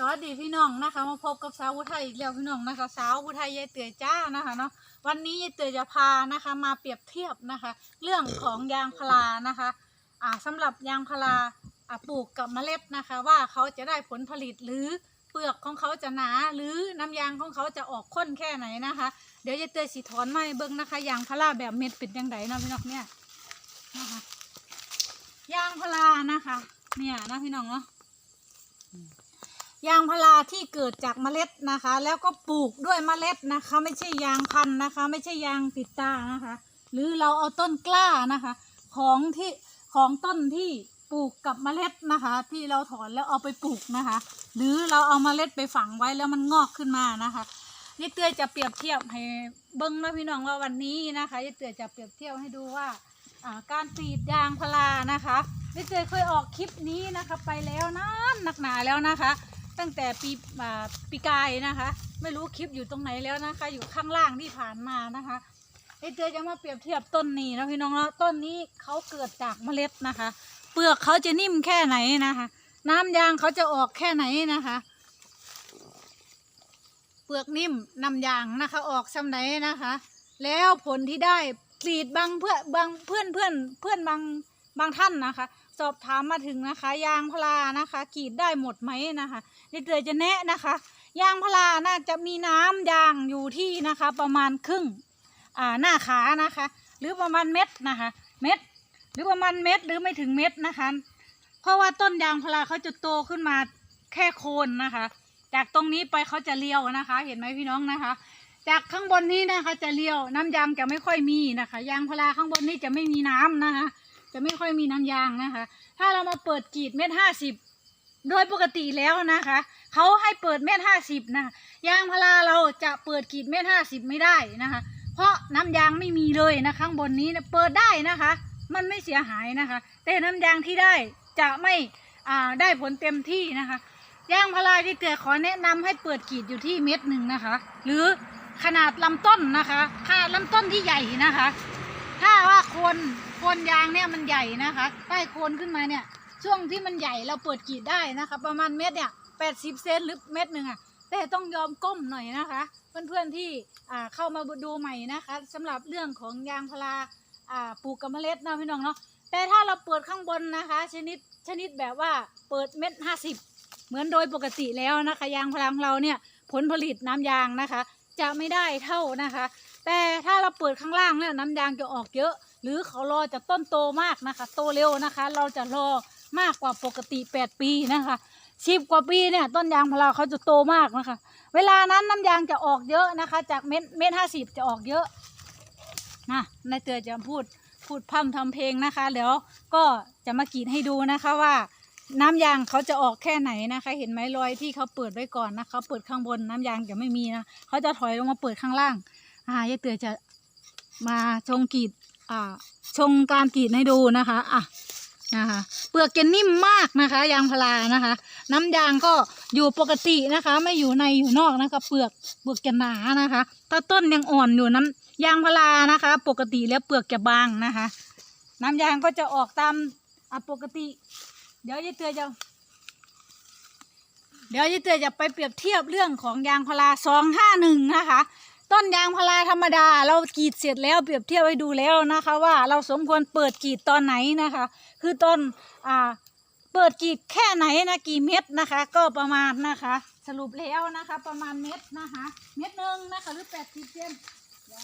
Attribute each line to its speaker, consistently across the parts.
Speaker 1: สวัสดีพี่น้องนะคะ มาพบกับสาวผู้ไทยอีกแล้วพี่น้องนะคะสาวผู้ไทยยายเตยจ้านะคะเนาะวันนี้ยายเตยจะพานะคะมาเปรียบเทียบนะคะ เรื่องของยางพารานะคะอ่าสำหรับยางพาราอ่าปลูกกับเมล็ดนะคะ ว่าเขาจะได้ผลผลิตหรือเปลือกของเขาจะหนาหรือน้ำยางของเขาจะออกข้นแค่ไหนนะคะ เดี๋ยวยายเตยสีถอนไมาให้เบิ้งนะคะยางพาราแบบเม็ดเป็นยังไงนะพี่น้องเนี่ยนะคะยางพารานะคะ เนี่ยนะพี่น้องเนาะ ยางพาราที่เกิดจากเมล็ดนะคะ แล้วก็ปลูกด้วยเมล็ดนะคะ ไม่ใช่ยางพันธุ์นะคะ ไม่ใช่ยางติดตานะคะ หรือเราเอาต้นกล้านะคะ ของที่ของต้นที่ปลูกกับเมล็ดนะคะ ที่เราถอนแล้วเอาไปปลูกนะคะ หรือเราเอาเมล็ดไปฝังไว้แล้วมันงอกขึ้นมานะคะยี่เตือจะเปรียบเทียบให้เบิ้งนะพี่น้องว่าวันนี้นะคะยี่เตือจะเปรียบเทียบให้ดูว่าการกรีดยางพารานะคะยี่เตือเคยออกคลิปนี้นะคะ ไปแล้วนานหนักหนาแล้วนะคะ ตั้งแต่ปีปีกายนะคะ ไม่รู้คลิปอยู่ตรงไหนแล้วนะคะ อยู่ข้างล่างที่ผ่านมานะคะไอเตยจะมาเปรียบเทียบต้นนี้นะพี่น้องเนาะต้นนี้เขาเกิดจากเมล็ดนะคะ เปลือกเขาจะนิ่มแค่ไหนนะคะ น้ำยางเขาจะออกแค่ไหนนะคะ เปลือกนิ่มน้ำยางนะคะ ออกซ้ำไหนนะคะ แล้วผลที่ได้กรีดบางเพื่อบางเพื่อนเพื่อนเพื่อนบางบางท่านนะคะ สอบถามมาถึงนะคะ ยางพารานะคะกรีดได้หมดไหมนะคะ เด็กเตยจะแนะนะคะ ยางพาราน่าจะมีน้ำยางอยู่ที่นะคะ ประมาณครึ่งอ่าหน้าขานะคะ หรือประมาณเม็ดนะคะ เม็ดหรือประมาณเม็ดหรือไม่ถึงเม็ดนะคะ เพราะว่าต้นยางพาราเขาจะโตขึ้นมาแค่โคนนะคะ จากตรงนี้ไปเขาจะเลี้ยวนะคะ เห็นไหมพี่น้องนะคะ จากข้างบนนี้นะคะจะเลี้ยวน้ำยางจะไม่ค่อยมีนะคะ ยางพาราข้างบนนี้จะไม่มีน้ำนะคะ จะไม่ค่อยมีน้ำยางนะคะ ถ้าเรามาเปิดกรีดเม็ดห้าสิบ โดยปกติแล้วนะคะเขาให้เปิดเม็ดห้าสิบนะยางพาราเราจะเปิดกีดเม็ดห้าสิบไม่ได้นะคะ เพราะน้ำยางไม่มีเลยนะข้างบนนี้นะเปิดได้นะคะ มันไม่เสียหายนะคะ แต่น้ำยางที่ได้จะไม่ได้ผลเต็มที่นะคะยางพาราที่เตือขอแนะนำให้เปิดกีดอยู่ที่เม็ดหนึ่งนะคะ หรือขนาดลำต้นนะคะขนาดลำต้นที่ใหญ่นะคะ ถ้าว่าโคนโคนยางเนี่ยมันใหญ่นะคะใต้โคนขึ้นมาเนี่ย ช่วงที่มันใหญ่เราเปิดกรีดได้นะคะ ประมาณเม็ดเนี่ยแปดสิบเซนหรือเม็ดหนึ่งอะแต่ต้องยอมก้มหน่อยนะคะ เพื่อนๆที่อ่าเข้ามาดูใหม่นะคะสำหรับเรื่องของยางพาราอ่าปลูกกับเมล็ดนะพี่น้องเนาะแต่ถ้าเราเปิดข้างบนนะคะ ชนิดชนิดแบบว่าเปิดเม็ดห้าสิบเหมือนโดยปกติแล้วนะคะ ยางพาราของเราเนี่ยผลผลิตน้ำยางนะคะ จะไม่ได้เท่านะคะ แต่ถ้าเราเปิดข้างล่างเนี่ยน้ำยางจะออกเยอะ หรือเขารอจากต้นโตมากนะคะ โตเร็วนะคะ เราจะรอ มากกว่าปกติ 8 ปีนะคะสิบกว่าปีเนี่ยต้นยางพาราเขาจะโตมากนะคะ เวลานั้นน้ำยางจะออกเยอะนะคะ จากเม็ดเม็ดห้าสิบจะออกเยอะนะนายเตือจะพูดพูดพร่ำทำเพลงนะคะเดี๋ยวก็จะมากรีดให้ดูนะคะว่า น้ำยางเขาจะออกแค่ไหนนะคะ เห็นไหมรอยที่เขาเปิดไว้ก่อนนะคะเปิดข้างบนน้ำยางจะไม่มีนะเขาจะถอยลงมาเปิดข้างล่างอ่ายายเตือจะมาชงกรีดอ่าชงการกรีดให้ดูนะคะอะ นะคะ เปลือกจะนิ่มมากนะคะ ยางพารานะคะ น้ำยางก็อยู่ปกตินะคะ ไม่อยู่ในอยู่นอกนะคะเปลือกเปลือกจะหนานะคะ ถ้าต้นยังอ่อนอยู่น้ำยางพารานะคะ ปกติแล้วเปลือกจะบางนะคะ น้ำยางก็จะออกตามอะปกติ เดี๋ยวยายเตือจะเดี๋ยวยายเตือจะไปเปรียบเทียบเรื่องของยางพาราสองห้าหนึ่งนะคะ ต้นยางพาราธรรมดา เรากรีดเสร็จแล้วเปรียบเทียบให้ดูแล้วนะคะ ว่าเราสมควรเปิดกรีดตอนไหนนะคะ คือต้นอ่าเปิดกรีดแค่ไหนนะกี่เม็ดนะคะ ก็ประมาณนะคะ สรุปแล้วนะคะ ประมาณเม็ดนะคะ เม็ดหนึ่งนะคะหรือแปดสิบเซนเดี๋ยว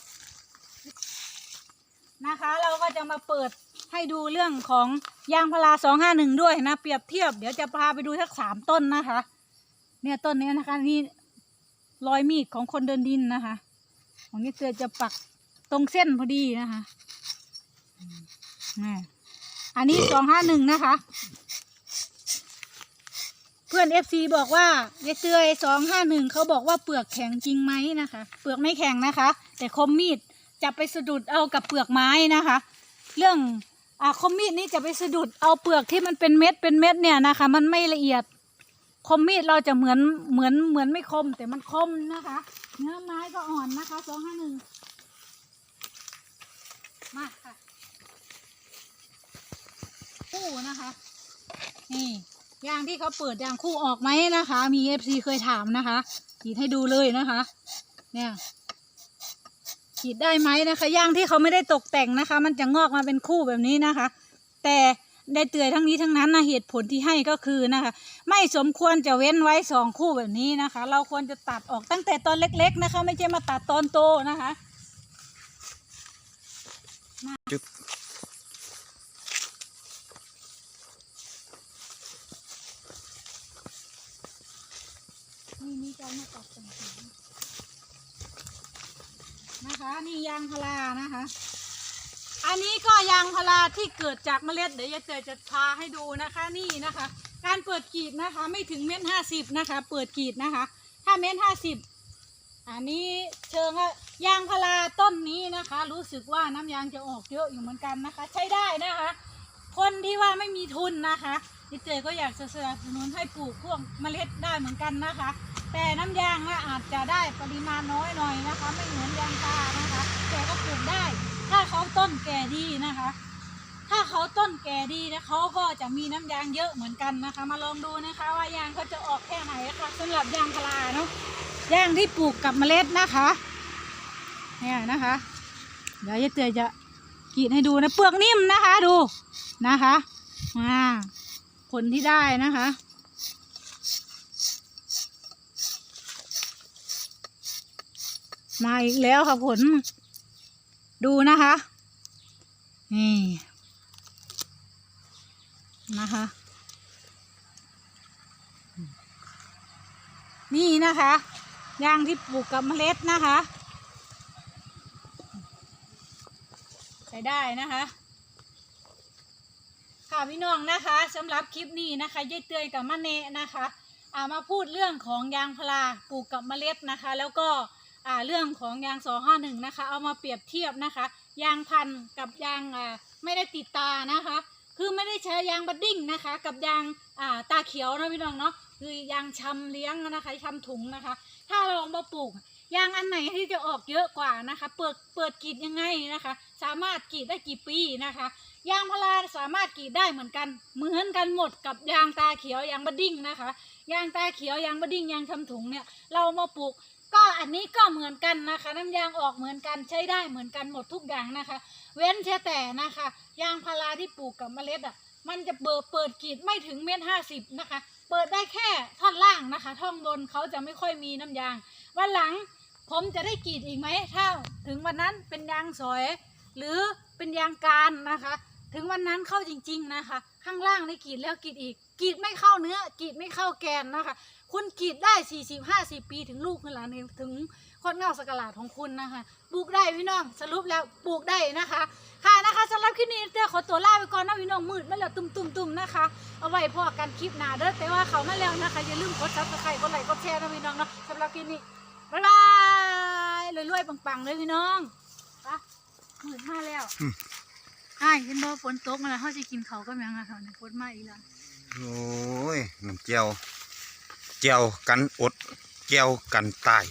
Speaker 1: นะคะ เราก็จะมาเปิดให้ดูเรื่องของยางพาราสองห้าหนึ่งด้วยนะเปรียบเทียบเดี๋ยวจะพาไปดูสักสามต้นนะคะ เนี่ยต้นนี้นะคะนี่รอยมีดของคนเดินดินนะคะ ของนี่เตือจะปักตรงเส้นพอดีนะคะอืมนี่อันนี้สองห้าหนึ่งนะคะ เพื่อนเอฟซีบอกว่าเยเตือยสองห้าหนึ่งเขาบอกว่าเปลือกแข็งจริงไหมนะคะ เปลือกไม่แข็งนะคะ แต่คมมีดจะไปสะดุดเอากับเปลือกไม้นะคะ เรื่องอ่าคมมีดนี่จะไปสะดุดเอาเปลือกที่มันเป็นเม็ดเป็นเม็ดเนี่ยนะคะ มันไม่ละเอียด คมมีดเราจะเหมือนเหมือนเหมือนไม่คม แต่มันคมนะคะ เนื้อไม้ก็อ่อนนะคะสองห้าหนึ่งมาค่ะคู่นะคะ นี่ยางที่เขาเปิดยางคู่ออกไหมนะคะ มีเอฟซีเคยถามนะคะขีดให้ดูเลยนะคะ เนี่ยขีดได้ไหมนะคะย่างที่เขาไม่ได้ตกแต่งนะคะ มันจะงอกมาเป็นคู่แบบนี้นะคะ แต่ ได้เตือนทั้งนี้ทั้งนั้นนะเหตุผลที่ให้ก็คือนะคะ ไม่สมควรจะเว้นไว้สองคู่แบบนี้นะคะ เราควรจะตัดออกตั้งแต่ตอนเล็ก ๆ นะคะ ไม่ใช่มาตัดตอนโตนะคะ
Speaker 2: จุด
Speaker 1: นี่นี่จะมาตัดต่างๆนะคะ นี่ยางพารานะคะ อันนี้ก็ยางพาราที่เกิดจากเมล็ดเดี๋ยวยายเตยจะพาให้ดูนะคะนี่นะคะ การเปิดกีดนะคะไม่ถึงเม็ดห้าสิบนะคะ เปิดกีดนะคะ ถ้าเม็ดห้าสิบอันนี้เชิงว่ายางพาราต้นนี้นะคะ รู้สึกว่าน้ำยางจะออกเยอะอยู่เหมือนกันนะคะ ใช้ได้นะคะ คนที่ว่าไม่มีทุนนะคะยายเตยก็อยากจะสนับสนุนให้ปลูกพวกเมล็ดได้เหมือนกันนะคะ แต่น้ำยางอาจจะได้ปริมาณน้อยหน่อยนะคะ ไม่เหมือนยางตานะคะ แต่ก็ปลูกได้ ถ้าเขาต้นแก่ดีนะคะ ถ้าเขาต้นแก่ดีนะเขาก็จะมีน้ำยางเยอะเหมือนกันนะคะ มาลองดูนะคะว่ายางเขาจะออกแค่ไหนนะคะสำหรับยางพาราเนาะยางที่ปลูกกับเมล็ดนะคะเนี่ยนะคะ เดี๋ยวยายเตยจะกรีดให้ดูนะเปลือกนิ่มนะคะดูนะคะอ่าผลที่ได้นะคะมาอีกแล้วค่ะผล ดูนะคะ นี่นะคะ นี่นะคะยางที่ปลูกกับเมล็ดนะคะ ใช้ได้นะคะ ค่ะพี่น้องนะคะสำหรับคลิปนี้นะคะยายเตยกับมะเนะนะคะอามาพูดเรื่องของยางพาราปลูกกับเมล็ดนะคะ แล้วก็ อ่าเรื่องของยางสอห้าหนึ่งนะคะ เอามาเปรียบเทียบนะคะ ยางพันกับยางอ่าไม่ได้ติดตานะคะ คือไม่ได้ใช้ยางบัดดิ้งนะคะ กับยางอ่าตาเขียวนะพี่น้องเนาะคือยางชำเลี้ยงนะคะชำถุงนะคะ ถ้าเราเอามาปลูกยางอันไหนที่จะออกเยอะกว่านะคะ เปิดเปิดกรีดยังไงนะคะ สามารถกรีดได้กี่ปีนะคะยางพาราสามารถกรีดได้เหมือนกัน เหมือนกันหมดกับยางตาเขียวยางบัดดิ้งนะคะ ยางตาเขียวยางบัดดิ้งยางชำถุงเนี่ย เรามาปลูก ก็อันนี้ก็เหมือนกันนะคะ น้ำยางออกเหมือนกันใช้ได้เหมือนกันหมดทุกอย่างนะคะ เว้นแค่แต่นะคะ ยางพาราที่ปลูกกับเมล็ดอะมันจะเปิดเปิดกรีดไม่ถึงเม็ดห้าสิบนะคะ เปิดได้แค่ท่อนล่างนะคะ ท่อนบนเขาจะไม่ค่อยมีน้ำยาง วันหลังผมจะได้กรีดอีกไหมถ้าถึงวันนั้นเป็นยางสอย หรือเป็นยางการนะคะ ถึงวันนั้นเข้าจริง ๆนะคะ ข้างล่างได้กรีดแล้วกรีดอีก กรีดไม่เข้าเนื้อกรีดไม่เข้าแกนนะคะ คุณกรีดได้สี่สิบห้าสิบปีถึงลูกขึ้นหลานเองถึงโคตรเงาสกหลาดของคุณนะคะปลูกได้พี่น้องสรุปแล้วปลูกได้นะคะ ค่ะนะคะสำหรับคลิปนี้เดี๋ยวขอตัวลาไปก่อนนะพี่น้องมืดมาแล้วตุ่มๆๆนะคะ เอาไว้พอกันคลิปหน้าเด้อแต่ว่าเขามาแล้วนะคะอย่าลืมกดซับสไครต์กดไลค์กดแชร์นะพี่น้องเนาะสำหรับคลิปนี้บ๊ายบายรวยๆปังๆเลยพี่น้องไปมืดมาแล้ว
Speaker 2: อืม
Speaker 1: ใช่เห็นบ่ฝนตกมาแล้วเขาจะกินเขาวก็ยังอะเขาเนี่ยฝนมาอีกแล้ว
Speaker 2: โอ้ยน้ำเจียวเจียวกันอดเจียวกันตาย